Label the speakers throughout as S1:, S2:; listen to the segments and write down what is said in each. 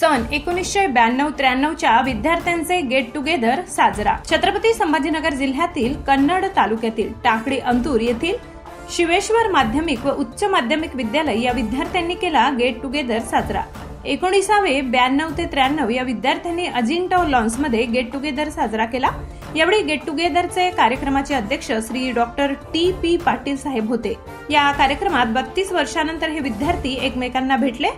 S1: सन एकोणीसशे ब्याण्णव त्र्याण्णवच्या विद्यार्थ्यांचे गेट टुगेदर साजरा. छत्रपती संभाजीनगर जिल्ह्यातील कन्नड तालुक्यातील टाकडी अंतूर येथील शिवेश्वर माध्यमिक व उच्च माध्यमिक विद्यालय या विद्यार्थ्यांनी केला गेट टुगेदर साजरा. एकोणीसावे ब्याण्णव ते त्र्याण्णव या विद्यार्थ्यांनी अजिंठा लॉन्समध्ये गेट टुगेदर साजरा केला. यावेळी गेट टुगेदरचे कार्यक्रमाचे अध्यक्ष Shri doctor T P Patil साहेब होते. या कार्यक्रमात बत्तीस वर्षानंतर हे विद्यार्थी एकमेकांना भेटले.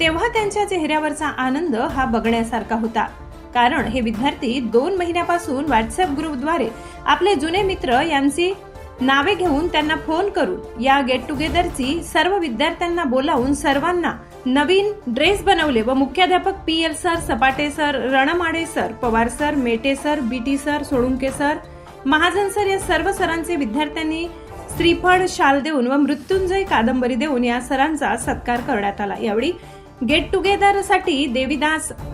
S1: तेव्हा त्यांच्या चेहऱ्यावरचा आनंद हा बघण्यासारखा होता. कारण हे विद्यार्थी दोन महिन्यापासून व्हॉट्सअप ग्रुपद्वारे आपले जुने मित्र यांची नावे घेऊन त्यांना फोन करून या गेट टुगेदरची सर्व विद्यार्थ्यांना बोलावून सर्वांना नवीन ड्रेस बनवले व मुख्याध्यापक P L sir Sapate sir Ranmade sir Pawar sir Mete sir BT sir Solunke sir Mahajan sir या सर्व सरांचे विद्यार्थ्यांनी श्रीफळ शाल देऊन व मृत्युंजय कादंबरी देऊन या सरांचा सत्कार करण्यात आला. यावेळी गेट टुगेदरसाठी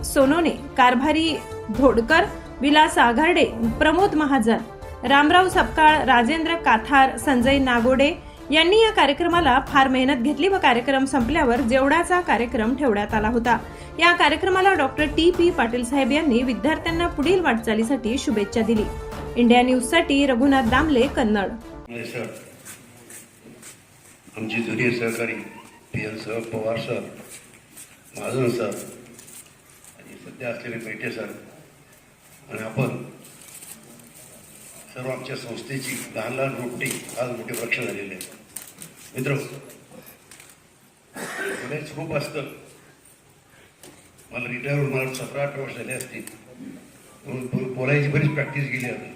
S1: सोनोने कारभारी धोडकर विलास आघारडे प्रमोद महाजन रामराव सपकाळ राजेंद्र काथार संजय नागोडे यांनी या कार्यक्रमाला फार मेहनत घेतली व कार्यक्रम संपल्यावर जेवढाचा कार्यक्रम ठेवण्यात आला होता. या कार्यक्रमाला डॉक्टर टी पी पाटील साहेब यांनी विद्यार्थ्यांना पुढील वाटचालीसाठी शुभेच्छा दिली. इंडिया न्यूजसाठी रघुनाथ दामले कन्नड.
S2: आमची जुनी सहकारी P L sir Pawar sir Mahajan sir. आणि सध्या असलेले मेटे सर आणि आपण सर्व आमच्या संस्थेची लहान लहान रोपटी आज मोठे वृक्ष झालेले आहेत. मित्र बरेच खूप असतं मला रिटायर होऊन मला सतरा अठरा वर्ष झाले असतील. म्हणून बोलायची बरीच प्रॅक्टिस गेली आता.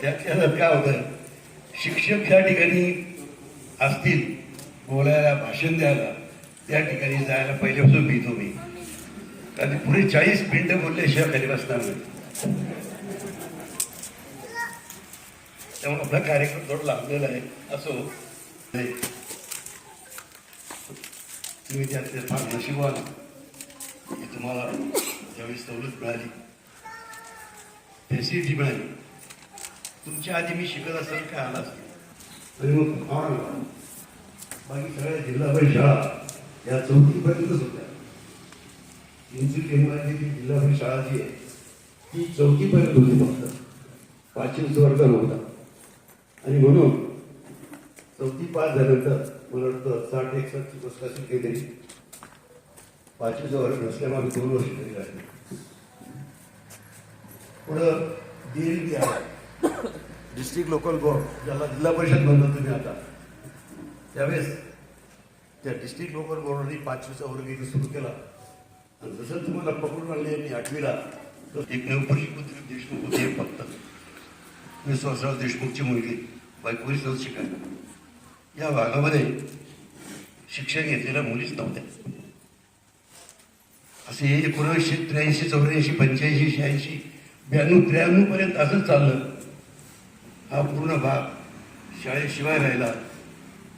S2: त्याच्यात काय होतं शिक्षक ज्या ठिकाणी असतील बोलायला भाषण द्यायला त्या ठिकाणी जायला पहिल्यापासून भीतो मी कारण पुढे चाळीस मिनिटं बोलल्याशिवाय खाली बसणार नाही. त्यामुळे आपला कार्यक्रम थोडा लाभलेला आहे. असो. नाही. तुम्ही त्यातले फार नशिबान की तुम्हाला ज्यावेळी सवलत मिळाली फॅसिलिटी मिळाली. तुमच्या आधी मी शिकत असेल काय आला असेल? तरी मग फार बाकी सगळ्या जिल्हा परिषद शाळा या चौथीपर्यंतच होत्या इंची केंद्राची जिल्हा परिषद शाळा जी आहे ती चौथीपर्यंत होती फक्त. पाचवीचा वर्ग नव्हता आणि म्हणून चौथी पास झाल्यानंतर मला वाटतं साठ एकसष्टची गोष्ट असेल काहीतरी पाचवीचा वर्ग नसल्यामुळे आम्ही दोन वर्ष तरी राहिले पुढं डी एल बी आहे. डिस्ट्रिक्ट लोकल बोर्ड ज्याला जिल्हा परिषद म्हणतो तुम्ही आता. त्यावेळेस त्या डिस्ट्रिक्ट लोकल बोर्डने पाचवीचा वर्ग इथे सुरू केला. आणि जसं तुम्हाला पकडून आणले मी आठवीला तर एक नवपरी कुत्री देशमुख होते एक फक्त. विश्वासराव देशमुखची मुलगी बायकोरी सहज शिकायला या भागामध्ये शिक्षण घेतलेल्या मुलीच नव्हत्या. असे एकोणीसशे त्र्याऐंशी चौऱ्याऐंशी पंच्याऐंशी शहाऐंशी ब्याण्णव त्र्याण्णवपर्यंत असंच चाललं. हा पूर्ण भाग शाळेशिवाय राहिला.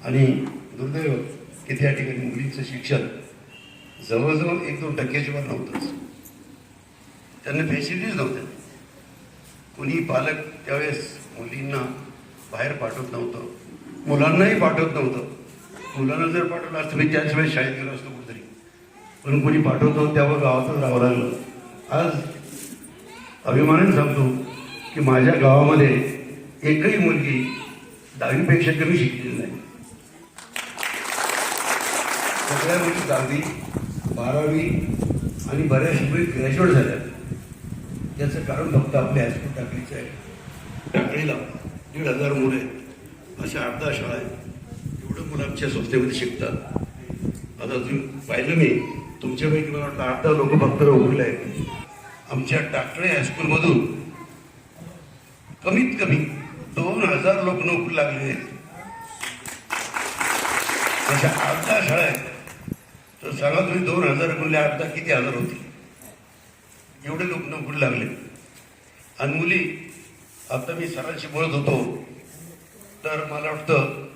S2: आणि दुर्दैव इथे या ठिकाणी मुलींचं शिक्षण जवळजवळ एक दोन टक्क्याशिवाय नव्हतंच. त्यांना फॅसिलिटीज नव्हत्या. कोणी पालक त्यावेळेस मुलींना बाहेर पाठवत नव्हतं. मुलांनाही पाठवत नव्हतं. मुलांना जर पाठवलं असतं मी त्याच वेळेस शाळेत गेलो असतो कुठेतरी. पण कोणी पाठवतो त्यावर गावातच राहावं लागलं. आज अभिमानाने सांगतो की माझ्या गावामध्ये एकही मुलगी दहावीपेक्षा कमी शिकलेली नाही. सगळ्या मुली दहावी बारावी आणि बऱ्याच मुली ग्रॅज्युएट झाल्या. त्याचं कारण फक्त आपल्या हायस्कूल टाकलीचं आहे. टाकळीला दीड हजार मुलं आहेत अशा अर्धा शाळा आहेत एवढं मुलं आमच्या संस्थेमध्ये शिकतात. आता तुम्ही पाहिलं मी तुमच्यापैकी मला वाटतं अर्धा लोक फक्त उघडले आहेत. आमच्या टाकळे हायस्कूलमधून कमीत कमी दोन हजार लोक नोकरी लागले आहेत. अशा अर्धा शाळा आहेत. तर सांगा तुम्ही दोन हजार म्हणले आठदा किती हजार होतील एवढे लोक नोकरी लागले. आणि मुली आता मी सरांशी बोलत होतो. तर मला वाटतं